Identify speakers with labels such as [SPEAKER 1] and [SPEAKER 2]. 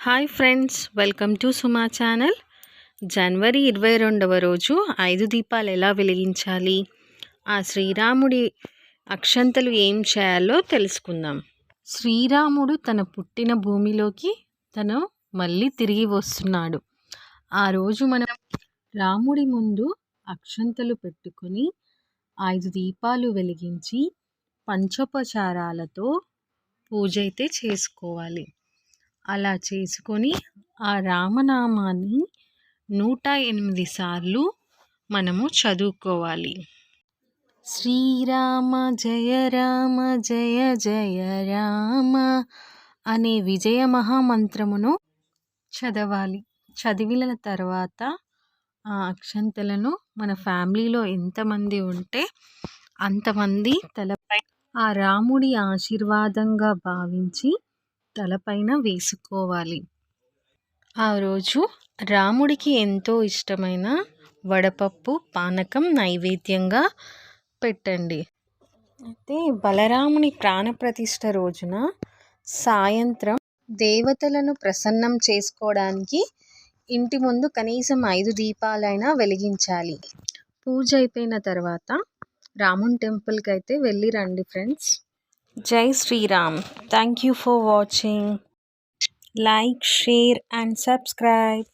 [SPEAKER 1] Hi friends welcome to Suma channel. జనవరి ఇరవై రెండవ రోజు ఐదు దీపాలు ఎలా వెలిగించాలి? ఆ శ్రీరాముడి అక్షంతలు ఏం చేయాలో తెలుసుకుందాం. శ్రీరాముడు తన పుట్టిన భూమిలోకి తను మళ్ళీ తిరిగి వస్తున్నాడు. ఆ రోజు మనం రాముడి ముందు అక్షంతలు పెట్టుకొని ఐదు దీపాలు వెలిగించి పంచోపచారాలతో పూజ అయితే చేసుకోవాలి. అలా చేసుకొని ఆ రామనామాన్ని నూట ఎనిమిది సార్లు మనము చదువుకోవాలి. శ్రీరామ జయ రామ జయ జయ రామ అనే విజయ మహామంత్రమును చదవాలి. చదివిన తర్వాత ఆ అక్షంతలను మన ఫ్యామిలీలో ఎంతమంది ఉంటే అంతమంది తలపై ఆ రాముడి ఆశీర్వాదంగా భావించి తలపైన వేసుకోవాలి. ఆ రోజు రాముడికి ఎంతో ఇష్టమైన వడపప్పు పానకం నైవేద్యంగా పెట్టండి. అయితే బలరాముని ప్రాణప్రతిష్ఠ రోజున సాయంత్రం దేవతలను ప్రసన్నం చేసుకోవడానికి ఇంటి ముందు కనీసం ఐదు దీపాలైనా వెలిగించాలి. పూజ అయిపోయిన తర్వాత రాముని టెంపుల్కి అయితే వెళ్ళి రండి friends. Jai Sri Ram. Thank you for watching. Like, share, and subscribe.